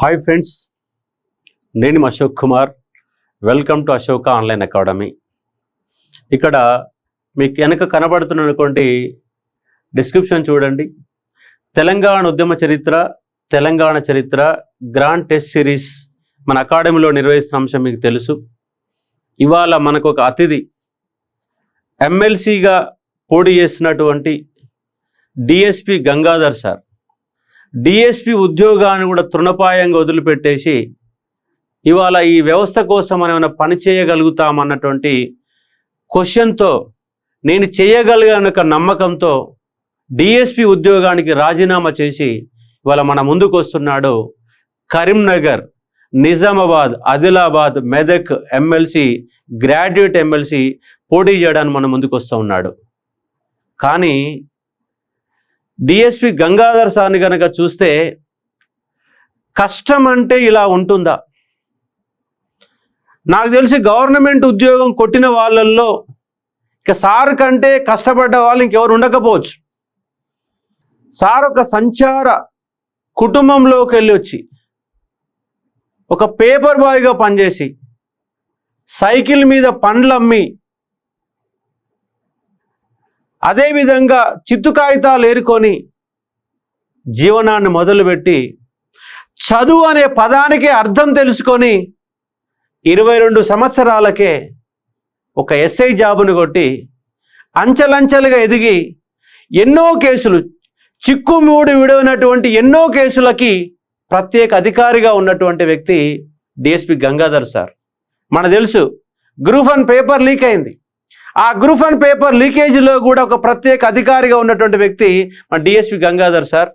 Hi friends నేను Ashok Kumar. Welcome to Ashoka online academy ఇక్కడ మీకు వెనక కనబడుతున్నటువంటి డిస్క్రిప్షన్ చూడండి. తెలంగాణ ఉద్యమ చరిత్ర తెలంగాణ చరిత్ర గ్రాండ్ టెస్ట్ సిరీస్ మన అకాడమీలో నిర్వహిస్తున్న అంశం మీకు తెలుసు. ఇవాళ మనకు ఒక అతిథి ఎమ్మెల్సీగా పోటీ చేసినటువంటి డిఎస్పి గంగాధర్ సార్. డిఎస్పి ఉద్యోగాన్ని కూడా తృణపాయంగా వదిలిపెట్టేసి ఇవాళ ఈ వ్యవస్థ కోసం మనం ఏమైనా పని చేయగలుగుతామన్నటువంటి క్వశ్చన్తో నేను చేయగలిగాను ఒక నమ్మకంతో డిఎస్పి ఉద్యోగానికి రాజీనామా చేసి ఇవాళ మన ముందుకు వస్తున్నాడు Karimnagar Nizamabad Adilabad Medak MLC graduate MLC పోటీ చేయడానికి మన ముందుకు వస్తూ ఉన్నాడు. కానీ డిఎస్పి గంగాధర్ సార్ని కనుక చూస్తే కష్టం అంటే ఇలా ఉంటుందా? నాకు తెలిసి గవర్నమెంట్ ఉద్యోగం కొట్టిన వాళ్ళల్లో ఇక సార్ కంటే కష్టపడ్డ వాళ్ళు ఇంకెవరు ఉండకపోవచ్చు. సార్ ఒక సంచార కుటుంబంలోకి వెళ్ళి వచ్చి ఒక పేపర్ బాయ్గా పనిచేసి సైకిల్ మీద పండ్లు అమ్మి అదేవిధంగా చిత్తు కాగితాలు ఏరుకొని జీవనాన్ని మొదలుపెట్టి చదువు అనే పదానికి అర్థం తెలుసుకొని ఇరవై రెండు సంవత్సరాలకే ఒక ఎస్ఐ జాబును కొట్టి అంచెలంచెలుగా ఎదిగి ఎన్నో కేసులు చిక్కుమూడి విడవనటువంటి ఎన్నో కేసులకి ప్రత్యేక అధికారిగా ఉన్నటువంటి వ్యక్తి డిఎస్పి గంగాధర్ సార్. మనకు తెలుసు గ్రూప్ వన్ పేపర్ లీక్ అయింది. ఆ గ్రూప్ వన్ పేపర్ లీకేజీలో కూడా ఒక ప్రత్యేక అధికారిగా ఉన్నటువంటి వ్యక్తి మన డిఎస్పి గంగాధర్ సార్.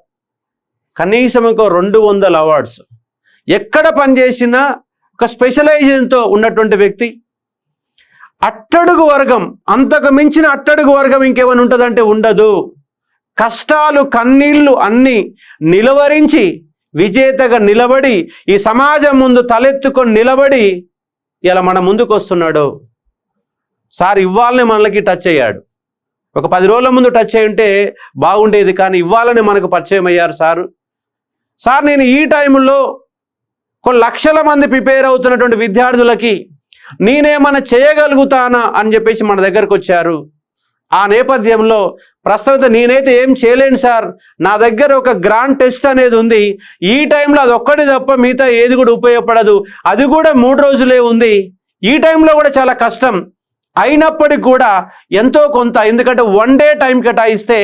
కనీసం ఇంకో రెండు వందల అవార్డ్స్. ఎక్కడ పనిచేసినా ఒక స్పెషలైజేషన్తో ఉన్నటువంటి వ్యక్తి. అట్టడుగు వర్గం అంతకు మించిన అట్టడుగు వర్గం ఇంకేమైనా ఉంటుందంటే ఉండదు. కష్టాలు కన్నీళ్ళు అన్నీ నిలవరించి విజేతగా నిలబడి ఈ సమాజం ముందు తలెత్తుకొని నిలబడి ఇలా మన ముందుకు వస్తున్నాడు సార్ ఇవ్వాలనే మనకి టచ్ అయ్యాడు. ఒక పది రోజుల ముందు టచ్ అయి ఉంటే బాగుండేది కానీ ఇవ్వాలని మనకు పరిచయం అయ్యారు సారు. సార్ నేను ఈ టైంలో కొన్ని లక్షల మంది ప్రిపేర్ అవుతున్నటువంటి విద్యార్థులకి నేనేమన్నా చేయగలుగుతానా అని చెప్పేసి మన దగ్గరకు వచ్చారు. ఆ నేపథ్యంలో ప్రస్తుతం నేనైతే ఏం చేయలేను సార్. నా దగ్గర ఒక గ్రాండ్ టెస్ట్ అనేది ఉంది. ఈ టైంలో అది ఒక్కటి తప్ప మిగతా ఏది కూడా ఉపయోగపడదు. అది కూడా మూడు రోజులే ఉంది. ఈ టైంలో కూడా చాలా కష్టం. అయినప్పటికీ కూడా ఎంతో కొంత ఎందుకంటే వన్ డే టైం కేటాయిస్తే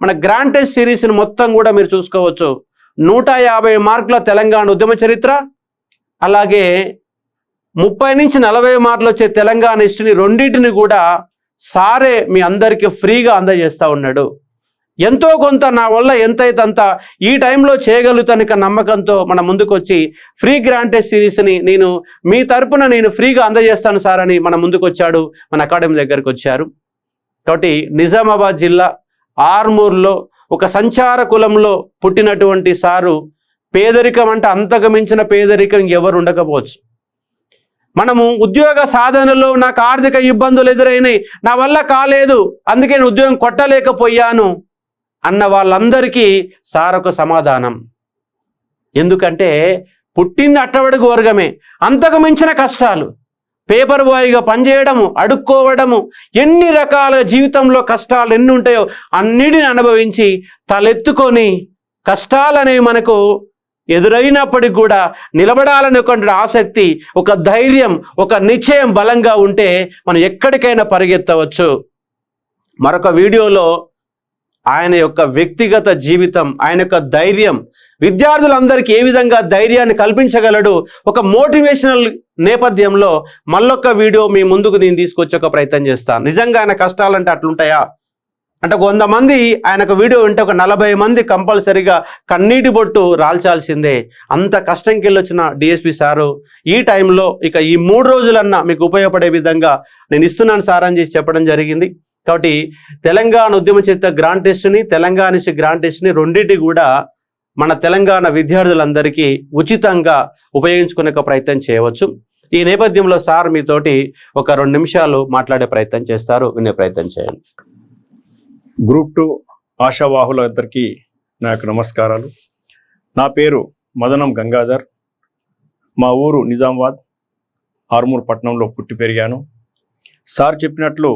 మన గ్రాంటెస్ సిరీస్ని మొత్తం కూడా మీరు చూసుకోవచ్చు. నూట యాభై మార్కుల తెలంగాణ ఉద్యమ చరిత్ర అలాగే ముప్పై నుంచి నలభై మార్కులు వచ్చే తెలంగాణ హిస్టరీని రెండింటిని కూడా సారే మీ అందరికీ ఫ్రీగా అందజేస్తూ ఉన్నాడు. ఎంతో కొంత నా వల్ల ఎంతైతంత ఈ టైంలో చేయగలుగుతాను ఇక నమ్మకంతో మన ముందుకొచ్చి ఫ్రీ గ్రాంటెడ్ సిరీస్ని నేను మీ తరపున నేను ఫ్రీగా అందజేస్తాను సార్ అని మన ముందుకొచ్చాడు మన అకాడమీ దగ్గరకు వచ్చారు. కాబట్టి నిజామాబాద్ జిల్లా ఆర్మూర్లో ఒక సంచార కులంలో పుట్టినటువంటి సారు పేదరికం అంటే అంతకు మించిన పేదరికం ఎవరు ఉండకపోవచ్చు. మనము ఉద్యోగ సాధనలో నాకు ఆర్థిక ఇబ్బందులు ఎదురైనాయి నా వల్ల కాలేదు అందుకే నేను ఉద్యోగం కొట్టలేకపోయాను అన్న వాళ్ళందరికీ సారొక సమాధానం. ఎందుకంటే పుట్టింది అట్టవడుగు వర్గమే. అంతకు మించిన కష్టాలు. పేపర్ బాయ్గా పనిచేయడము అడుక్కోవడము ఎన్ని రకాల జీవితంలో కష్టాలు ఎన్ని ఉంటాయో అన్నిటిని అనుభవించి తలెత్తుకొని కష్టాలనేవి మనకు ఎదురైనప్పటికి కూడా నిలబడాలనేటువంటి ఆసక్తి ఒక ధైర్యం ఒక నిశ్చయం బలంగా ఉంటే మనం ఎక్కడికైనా పరిగెత్తవచ్చు. మరొక వీడియోలో ఆయన యొక్క వ్యక్తిగత జీవితం ఆయన యొక్క ధైర్యం. విద్యార్థులందరికీ ఏ విధంగా ధైర్యాన్ని కల్పించగలడు? ఒక మోటివేషనల్ నేపథ్యంలో మళ్ళొక్క వీడియో మీ ముందుకు నేను తీసుకొచ్చే ఒక ప్రయత్నం చేస్తాను నిజంగా ఆయన కష్టాలంటే అట్లుంటాయా? అంటే ఒక వంద మంది ఆయనకు వీడియో వింటే ఒక నలభై మంది కంపల్సరిగా కన్నీటి బొట్టు రాల్చాల్సిందే. అంత కష్టంకి వెళ్ళొచ్చిన డిఎస్పి సారు. ఈ టైంలో ఇక ఈ మూడు రోజులన్నా మీకు ఉపయోగపడే విధంగా నేను ఇస్తున్నాను సార్ అని చేసి చెప్పడం జరిగింది. కాబట్టి తెలంగాణ ఉద్యమ చేత గ్రాండ్ టెస్ట్ని తెలంగాణ నుంచి గ్రాండ్ టెస్ట్ని రెండింటి కూడా మన తెలంగాణ విద్యార్థులందరికీ ఉచితంగా ఉపయోగించుకునే ఒక ప్రయత్నం చేయవచ్చు. ఈ నేపథ్యంలో సార్ మీతోటి ఒక రెండు నిమిషాలు మాట్లాడే ప్రయత్నం చేస్తారు. వినే ప్రయత్నం చేయండి. గ్రూప్ టూ ఆశావాహులందరికీ నా యొక్క నమస్కారాలు. నా పేరు మదనం గంగాధర్. మా ఊరు నిజామాబాద్ ఆర్మూర్ పట్టణంలో పుట్టి పెరిగాను. సార్ చెప్పినట్లు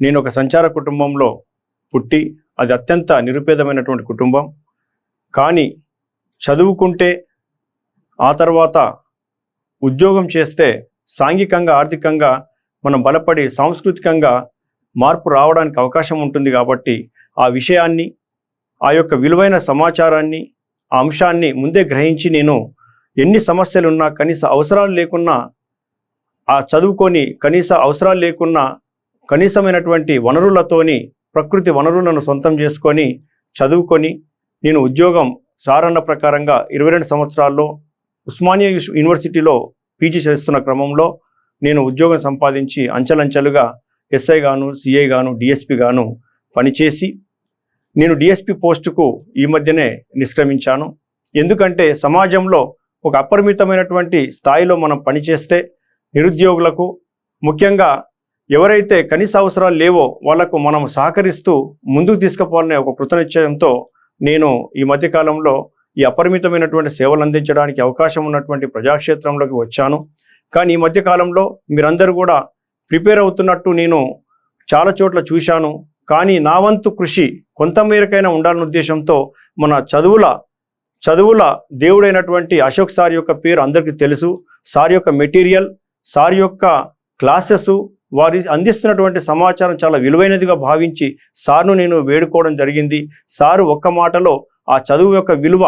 నేను ఒక సంచార కుటుంబంలో పుట్టి అది అత్యంత నిరుపేదమైనటువంటి కుటుంబం. కానీ చదువుకుంటే ఆ తర్వాత ఉద్యోగం చేస్తే సాంఘికంగా ఆర్థికంగా మనం బలపడి సాంస్కృతికంగా మార్పు రావడానికి అవకాశం ఉంటుంది కాబట్టి ఆ విషయాన్ని ఆ యొక్క విలువైన సమాచారాన్ని ఆ అంశాన్ని ముందే గ్రహించి నేను ఎన్ని సమస్యలున్నా కనీస అవసరాలు లేకున్నా ఆ చదువుకొని కనీస అవసరాలు లేకున్నా కనీసమైనటువంటి వనరులతోని ప్రకృతి వనరులను సొంతం చేసుకొని చదువుకొని నేను ఉద్యోగం సారన్న ప్రకారంగా ఇరవై రెండు సంవత్సరాల్లో ఉస్మానియా యూనివర్సిటీలో పీజీ చేస్తున్న క్రమంలో నేను ఉద్యోగం సంపాదించి అంచెలంచెలుగా ఎస్ఐ గాను సిఐ గాను డిఎస్పి గాను పనిచేసి నేను డిఎస్పి పోస్టుకు ఈ మధ్యనే నిష్క్రమించాను. ఎందుకంటే సమాజంలో ఒక అపరిమితమైనటువంటి స్థాయిలో మనం పనిచేస్తే నిరుద్యోగులకు ముఖ్యంగా ఎవరైతే కనీస అవసరాలు లేవో వాళ్ళకు మనం సహకరిస్తూ ముందుకు తీసుకుపోవాలనే ఒక కృతనిశ్చయంతో నేను ఈ మధ్యకాలంలో ఈ అపరిమితమైనటువంటి సేవలు అందించడానికి అవకాశం ఉన్నటువంటి ప్రజాక్షేత్రంలోకి వచ్చాను. కానీ ఈ మధ్యకాలంలో మీరందరూ కూడా ప్రిపేర్ అవుతున్నట్టు నేను చాలా చోట్ల చూశాను. కానీ నా వంతు కృషి కొంతమేరకైనా ఉండాలనే ఉద్దేశంతో మన చదువుల చదువుల దేవుడైనటువంటి అశోక్ సార్ యొక్క పేరు అందరికీ తెలుసు. సార్ యొక్క మెటీరియల్ సార్ యొక్క క్లాసెస్ వారి అందిస్తున్నటువంటి సమాచారం చాలా విలువైనదిగా భావించి సార్ను నేను వేడుకోవడం జరిగింది. సారు ఒక్క మాటలో ఆ చదువు యొక్క విలువ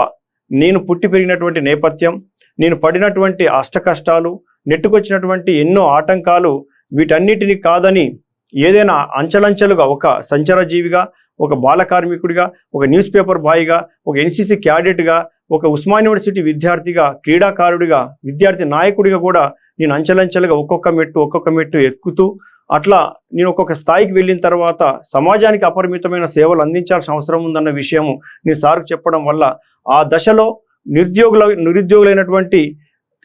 నేను పుట్టి పెరిగినటువంటి నేపథ్యం నేను పడినటువంటి అష్టకష్టాలు నెట్టుకొచ్చినటువంటి ఎన్నో ఆటంకాలు వీటన్నిటిని కాదని ఏదైనా అంచెలంచెలుగా ఒక సంచారజీవిగా ఒక బాల కార్మికుడిగా ఒక న్యూస్ పేపర్ బాయ్గా ఒక ఎన్సీసీ క్యాడెట్గా ఒక ఉస్మాన్ యూనివర్సిటీ విద్యార్థిగా క్రీడాకారుడిగా విద్యార్థి నాయకుడిగా కూడా నేను అంచెలంచెలుగా ఒక్కొక్క మెట్టు ఒక్కొక్క మెట్టు ఎక్కుతూ అట్లా నేను ఒక్కొక్క స్థాయికి వెళ్ళిన తర్వాత సమాజానికి అపరిమితమైన సేవలు అందించాల్సిన అవసరం ఉందన్న విషయము నేను సార్కు చెప్పడం వల్ల ఆ దశలో నిరుద్యోగుల నిరుద్యోగులైనటువంటి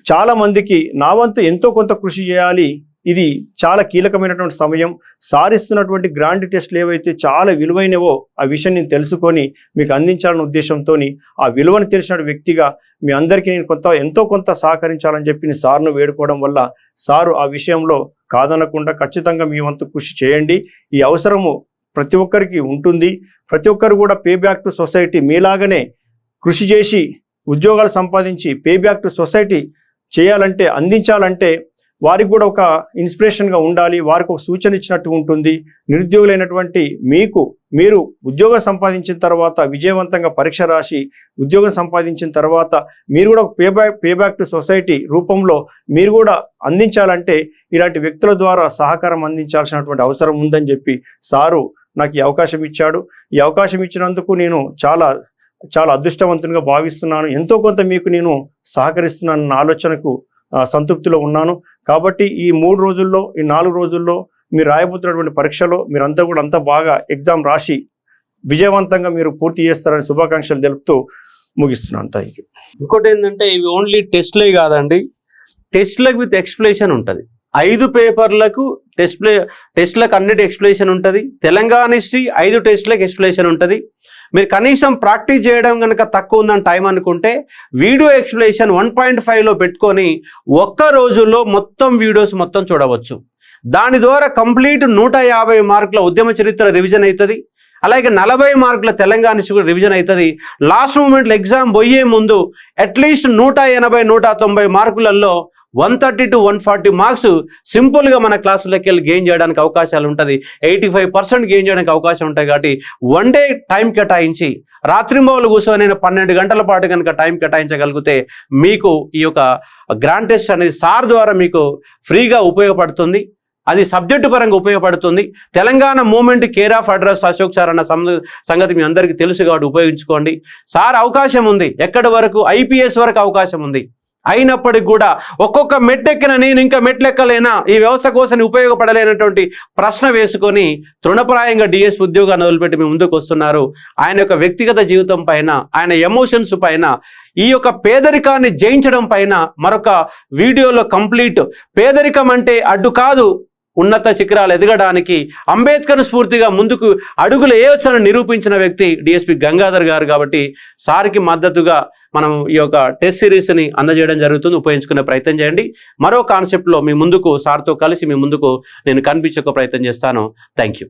చాలా మందికి నా వంతు ఎంతో కొంత కృషి చేయాలి ఇది చాలా కీలకమైనటువంటి సమయం. సారిస్తున్నటువంటి గ్రాండ్ టెస్ట్లు ఏవైతే చాలా విలువైనవో ఆ విషయం నేను తెలుసుకొని మీకు అందించాలనే ఉద్దేశంతో ఆ విలువను తెలిసిన వ్యక్తిగా మీ అందరికీ నేను కొంత ఎంతో కొంత సహకరించాలని చెప్పి సార్ను వేడుకోవడం వల్ల సారు ఆ విషయంలో కాదనకుండా ఖచ్చితంగా మీ వంతు కృషి చేయండి. ఈ అవసరము ప్రతి ఒక్కరికి ఉంటుంది. ప్రతి ఒక్కరు కూడా పే బ్యాక్ టు సొసైటీ మీలాగనే కృషి చేసి ఉద్యోగాలు సంపాదించి పే బ్యాక్ టు సొసైటీ చేయాలంటే అందించాలంటే వారికి కూడా ఒక ఇన్స్పిరేషన్గా ఉండాలి వారికి ఒక సూచన ఇచ్చినట్టు ఉంటుంది. నిరుద్యోగులైనటువంటి మీకు మీరు ఉద్యోగం సంపాదించిన తర్వాత విజయవంతంగా పరీక్ష రాసి ఉద్యోగం సంపాదించిన తర్వాత మీరు కూడా ఒక పేబ్యాక్ పేబ్యాక్ టు సొసైటీ రూపంలో మీరు కూడా అందించాలంటే ఇలాంటి వ్యక్తుల ద్వారా సహకారం అందించాల్సినటువంటి అవసరం ఉందని చెప్పి సారు నాకు ఈ అవకాశం ఇచ్చాడు. ఈ అవకాశం ఇచ్చినందుకు నేను చాలా చాలా అదృష్టవంతునిగా భావిస్తున్నాను. ఎంతో కొంత మీకు నేను సహకరిస్తున్నాను ఆలోచనకు సంతృప్తిలో ఉన్నాను. కాబట్టి ఈ మూడు రోజుల్లో ఈ నాలుగు రోజుల్లో మీరు రాయబోతున్నటువంటి పరీక్షలో మీరంతా కూడా అంతా బాగా ఎగ్జామ్ రాసి విజయవంతంగా మీరు పూర్తి చేస్తారని శుభాకాంక్షలు తెలుపుతూ ముగిస్తున్నాను. థ్యాంక్ యూ ఇంకోటి ఏంటంటే ఇవి ఓన్లీ టెస్ట్లే కాదండి. టెస్ట్లకు విత్ ఎక్స్ప్లెనేషన్ ఉంటుంది. ఐదు పేపర్లకు టెస్ట్ టెస్ట్లకు అన్నిటి ఎక్స్ప్లెనేషన్ ఉంటుంది. తెలంగాణ హిస్టరీ ఐదు టెస్ట్లకు ఎక్స్ప్లెనేషన్ ఉంటుంది. మీరు కనీసం ప్రాక్టీస్ చేయడం కనుక తక్కువ ఉందని టైం అనుకుంటే వీడియో ఎక్స్ప్లెనేషన్ వన్ పాయింట్ ఫైవ్లో పెట్టుకొని ఒక్క రోజుల్లో మొత్తం వీడియోస్ మొత్తం చూడవచ్చు. దాని ద్వారా కంప్లీట్ నూట యాభై మార్కుల ఉద్యమ చరిత్ర రివిజన్ అవుతుంది. అలాగే నలభై మార్కుల తెలంగాణ హిస్టరీ కూడా రివిజన్ అవుతుంది. లాస్ట్ మూమెంట్లో ఎగ్జామ్ పోయే ముందు అట్లీస్ట్ నూట ఎనభై నూట తొంభై మార్కులలో one thirty to one forty marks సింపుల్గా మన క్లాసులకి వెళ్ళి గెయిన్ చేయడానికి అవకాశాలు ఉంటుంది. ఎయిటీ ఫైవ్ పర్సెంట్ గెయిన్ చేయడానికి అవకాశం ఉంటాయి కాబట్టి వన్ డే టైం కేటాయించి రాత్రింబవులు కూర్చొని నేను పన్నెండు గంటల పాటు కనుక టైం కేటాయించగలిగితే మీకు ఈ యొక్క గ్రాండ్ టెస్ట్ అనేది సార్ ద్వారా మీకు ఫ్రీగా ఉపయోగపడుతుంది. అది సబ్జెక్టు పరంగా ఉపయోగపడుతుంది. Telangana movement care of address Ashok sir అన్న సంగతి మీ అందరికీ తెలుసు కాబట్టి ఉపయోగించుకోండి. సార్ అవకాశం ఉంది. ఎక్కడి వరకు? ఐపీఎస్ వరకు అవకాశం ఉంది. అయినప్పటికి కూడా ఒక్కొక్క మెట్టెక్కిన నేను ఇంకా మెట్లెక్కలేనా? ఈ వ్యవస్థ కోసం ఉపయోగపడలేనటువంటి ప్రశ్న వేసుకొని తృణప్రాయంగా డిఎస్ ఉద్యోగాన్ని వదిలిపెట్టి మేము ముందుకు వస్తున్నారు. ఆయన యొక్క వ్యక్తిగత జీవితం పైన ఆయన ఎమోషన్స్ పైన ఈ యొక్క పేదరికాన్ని జయించడం పైన మరొక వీడియోలో కంప్లీట్. పేదరికం అంటే అడ్డు కాదు. ఉన్నత శిఖరాలు ఎదగడానికి అంబేద్కర్ స్ఫూర్తిగా ముందుకు అడుగులు వేయొచ్చని నిరూపించిన వ్యక్తి డిఎస్పి గంగాధర్ గారు కాబట్టి సార్కి మద్దతుగా మనం ఈ యొక్క టెస్ట్ సిరీస్ని అందజేయడం జరుగుతుంది. ఉపయోగించుకునే ప్రయత్నం చేయండి. మరో కాన్సెప్ట్లో మీ ముందుకు సార్తో కలిసి మీ ముందుకు నేను కనిపించక ప్రయత్నం చేస్తాను. Thank you.